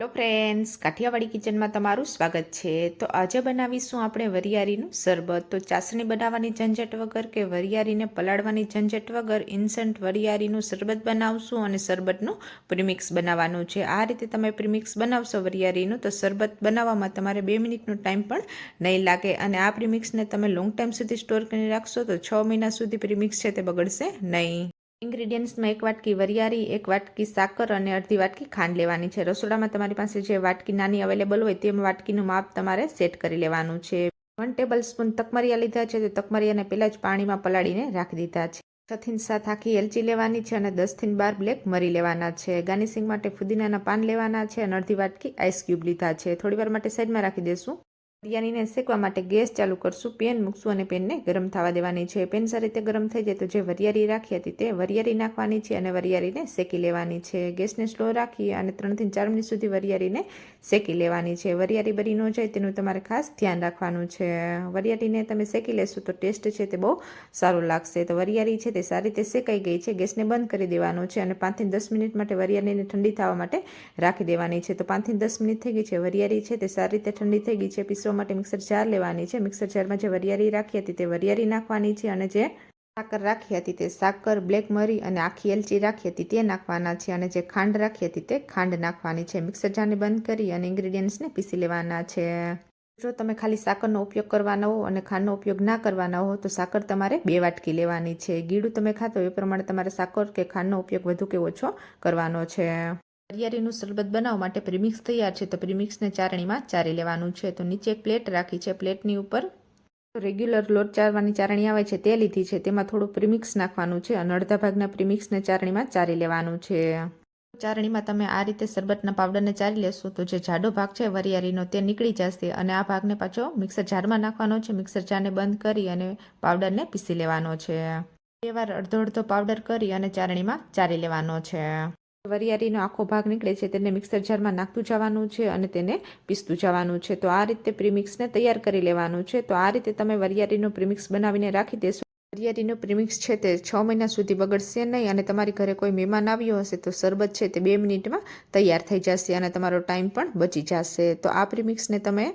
Hello friends Kathiawadi કિચનમાં તમારું સ્વાગત છે. તો આજે બનાવીશું આપણે વરિયાળીનું શરબત. તો ચાસણી બનાવવાની ઝંઝટ વગર કે વરિયાળીને પલાળવાની ઝંઝટ વગર ઇન્સ્ટન્ટ વરિયાળીનું શરબત બનાવશું અને શરબતનું પ્રીમિક્સ બનાવવાનું છે. આ રીતે તમે પ્રીમિક્સ બનાવશો વરિયાળીનું, તો શરબત બનાવવામાં તમારે બે મિનિટનો ટાઈમ પણ નહીં લાગે અને આ પ્રીમિક્સને તમે લોંગ ટાઈમ સુધી સ્ટોર કરીને રાખશો, તો છ મહિના સુધી પ્રીમિક્સ છે તે બગડશે નહીં. ઇન્ગ્રીડિયન્ટ્સમાં એક વાટકી વરિયાળી, એક વાટકી સાકર અને અડધી વાટકી ખાંડ લેવાની છે. રસોડામાં તમારી પાસે જે વાટકી નાની અવેલેબલ હોય તે વાટકીનું માપ તમારે સેટ કરી લેવાનું છે. વન ટેબલ સ્પૂન તકમરિયા લીધા છે. તે તકમરિયાને પહેલાં જ પાણીમાં પલાળીને રાખી દીધા છે. છથી સાત આખી એલચી લેવાની છે અને દસથી બાર બ્લેક મરી લેવાના છે. ગાર્નિશિંગ માટે ફુદીનાના પાન લેવાના છે અને અડધી વાટકી આઈસ ક્યુબ લીધા છે. થોડી વાર માટે સાઈડમાં રાખી દેશું. બિરયાનીને શેકવા માટે ગેસ ચાલુ કરશું, પેન મૂકશું અને પેનને ગરમ થવા દેવાની છે. પેન સારી રીતે ગરમ થઈ જાય તો જે વરિયાળી રાખી હતી તે વરિયાળી નાખવાની છે અને વરિયાળીને શેકી લેવાની છે. ગેસને સ્લો રાખી અને ત્રણથી ચાર મિનિટ સુધી વરિયાળીને શેકી લેવાની છે. વરિયાળી બરી ન જાય તેનું તમારે ખાસ ધ્યાન રાખવાનું છે. વરિયાળીને તમે શેકી લેશો તો ટેસ્ટ છે તે બહુ સારું લાગશે. તો વરિયાળી છે તે સારી રીતે શેકાઈ ગઈ છે. ગેસને બંધ કરી દેવાનો છે અને પાંચથી દસ મિનિટ માટે વરિયાળીને ઠંડી થવા માટે રાખી દેવાની છે. તો પાંચથી દસ મિનિટ થઈ ગઈ છે. વરિયાળી છે તે સારી રીતે ઠંડી થઈ ગઈ છે. પીસવા માટે મિક્સર જાર લેવાની છે. મિક્સર જારમાં જે વરિયારી રાખી હતી તે વરિયારી નાખવાની છે અને જે સાકર રાખી હતી તે સાકર, બ્લેક મરી અને આખી એલચી રાખી હતી તે નાખવાના છે અને જે ખાંડ રાખી હતી તે ખાંડ નાખવાની છે. મિક્સર જારને બંધ કરી અને ઇન્ગ્રીડિયન્ટ્સને પીસી લેવાના છે. જો તમે ખાલી સાકરનો ઉપયોગ કરવાના હો અને ખાંડનો ઉપયોગ ના કરવાના હો તો સાકર તમારે બે વાટકી લેવાની છે. ગીડું તમે ખાતો એ પ્રમાણે તમારે સાકર કે ખાંડનો ઉપયોગ વધુ કે ઓછો કરવાનો છે. વરિયાળીનું શરબત બનાવવા માટે પ્રીમિક્સ તૈયાર છે, તો પ્રીમિક્સને ચારણીમાં ચારી લેવાનું છે. તો નીચે એક પ્લેટ રાખી છે. પ્લેટની ઉપર રેગ્યુલર લોટ ચારવાની ચારણી આવે છે, તે લીધી છે. તેમાં થોડું પ્રીમિક્સ નાખવાનું છે. અને અડધા ભાગના પ્રીમિક્સને ચારણીમાં ચારી લેવાનું છે. ચારણીમાં તમે આ રીતે શરબતના પાવડરને ચારી લેશો તો જે જાડો ભાગ છે વરિયાળીનો તે નીકળી જશે. અને આ ભાગને પાછો મિક્સર જારમાં નાખવાનો છે. મિક્સર જારને બંધ કરી અને પાવડરને પીસી લેવાનો છે. બે વાર અડધો અડધો પાવડર કરી અને ચારણીમાં ચારી લેવાનો છે. વરિયાળીનો આખો ભાગ નીકળે છે, તેને મિક્સર જારમાં નાખતું જવાનું છે અને તેને પીસતું જવાનું છે. તો આ રીતે પ્રીમિક્સને તૈયાર કરી લેવાનું છે. તો આ રીતે તમે વરિયાળીનું પ્રીમિક્સ બનાવીને રાખી દેશો. વરિયાળીનું પ્રીમિક્સ છે તે છ મહિના સુધી બગડશે નહીં અને તમારી ઘરે કોઈ મહેમાન આવ્યો હશે તો શરબત છે તે બે મિનિટમાં તૈયાર થઈ જશે અને તમારો ટાઈમ પણ બચી જશે. તો આ પ્રીમિક્સને તમે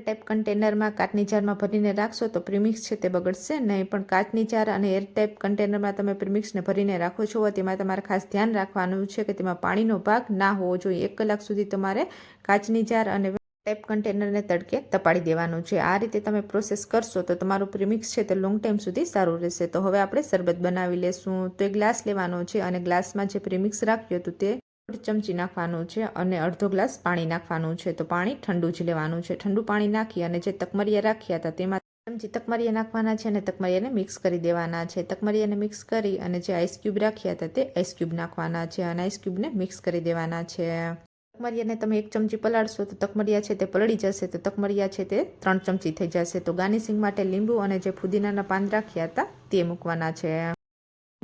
ટાઈપ કન્ટેનરમાં કાચની જારમાં ભરીને રાખશો તો પ્રીમિક્સ છે તે બગડશે નહીં. પણ કાચની જાર અને એર ટાઈપ કન્ટેનરમાં તમે પ્રીમિક્સને ભરીને રાખો છો તેમાં તમારે ખાસ ધ્યાન રાખવાનું છે કે તેમાં પાણીનો ભાગ ના હોવો જોઈએ. એક કલાક સુધી તમારે કાચની જાર અને ટાઈપ કન્ટેનરને તડકે તપાડી દેવાનું છે. આ રીતે તમે પ્રોસેસ કરશો તો તમારું પ્રીમિક્સ છે તે લોંગ ટાઈમ સુધી સારું રહેશે. તો હવે આપણે શરબત બનાવી લેશું. તો એ ગ્લાસ લેવાનો છે અને ગ્લાસમાં જે પ્રીમિક્સ રાખ્યું હતું તે ચમચી નાખવાનું છે અને અડધો ગ્લાસ પાણી નાખવાનું છે. તો પાણી ઠંડુ જ લેવાનું છે. ઠંડુ પાણી નાખી અને જે તકમરિયા રાખ્યા હતા તેમાં ચમચી તકમરિયા નાખવાના છે અને તકમરિયાને મિક્સ કરી દેવાના છે. તકમરિયાને મિક્સ કરી અને જે આઈસ ક્યુબ રાખ્યા હતા તે આઈસ ક્યુબ નાખવાના છે અને આઈસ ક્યુબને મિક્સ કરી દેવાના છે. તકમરિયાને તમે એક ચમચી પલાળશો તો તકમરિયા છે તે પલળી જશે. તો તકમરિયા છે તે ત્રણ ચમચી થઈ જશે. તો ગાર્નિશિંગ માટે લીંબુ અને જે ફુદીનાના પાન રાખ્યા હતા તે મૂકવાના છે.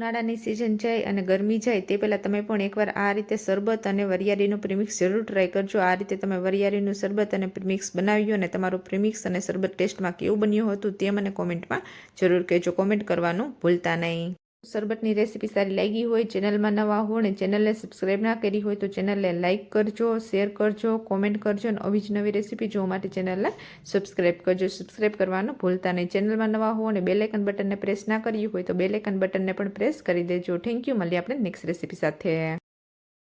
ઉનાળાની સિઝન જાય અને ગરમી જાય, તે પહેલાં તમે પણ એકવાર આ રીતે શરબત અને વરિયાળીનું પ્રીમિક્સ જરૂર ટ્રાય કરજો. આ રીતે તમે વરિયાળીનું શરબત અને પ્રીમિક્સ બનાવ્યું અને તમારું પ્રીમિક્સ અને શરબત ટેસ્ટમાં કેવું બન્યું હતું તે મને કોમેન્ટમાં જરૂર કહેજો. કોમેન્ટ કરવાનું ભૂલતા નહીં. શરબતની રેસીપી સારી લાગી હોય, ચેનલમાં નવા હો અને ચેનલને સબસ્ક્રાઈબ ના કરી હોય તો ચેનલને લાઇક કરજો શેર કરજો કોમેન્ટ કરજો અને આવી જ નવી રેસીપી જોવા માટે ચેનલને સબસ્ક્રાઈબ કરજો. સબસ્ક્રાઈબ કરવાનું ભૂલતા નહીં. ચેનલમાં નવા હો અને બેલેકન બટનને પ્રેસ ના કર્યું હોય તો બેલેકન બટનને પણ પ્રેસ કરી દેજો. થેન્ક યુ મળીએ આપણે નેક્સ્ટ રેસીપી સાથે.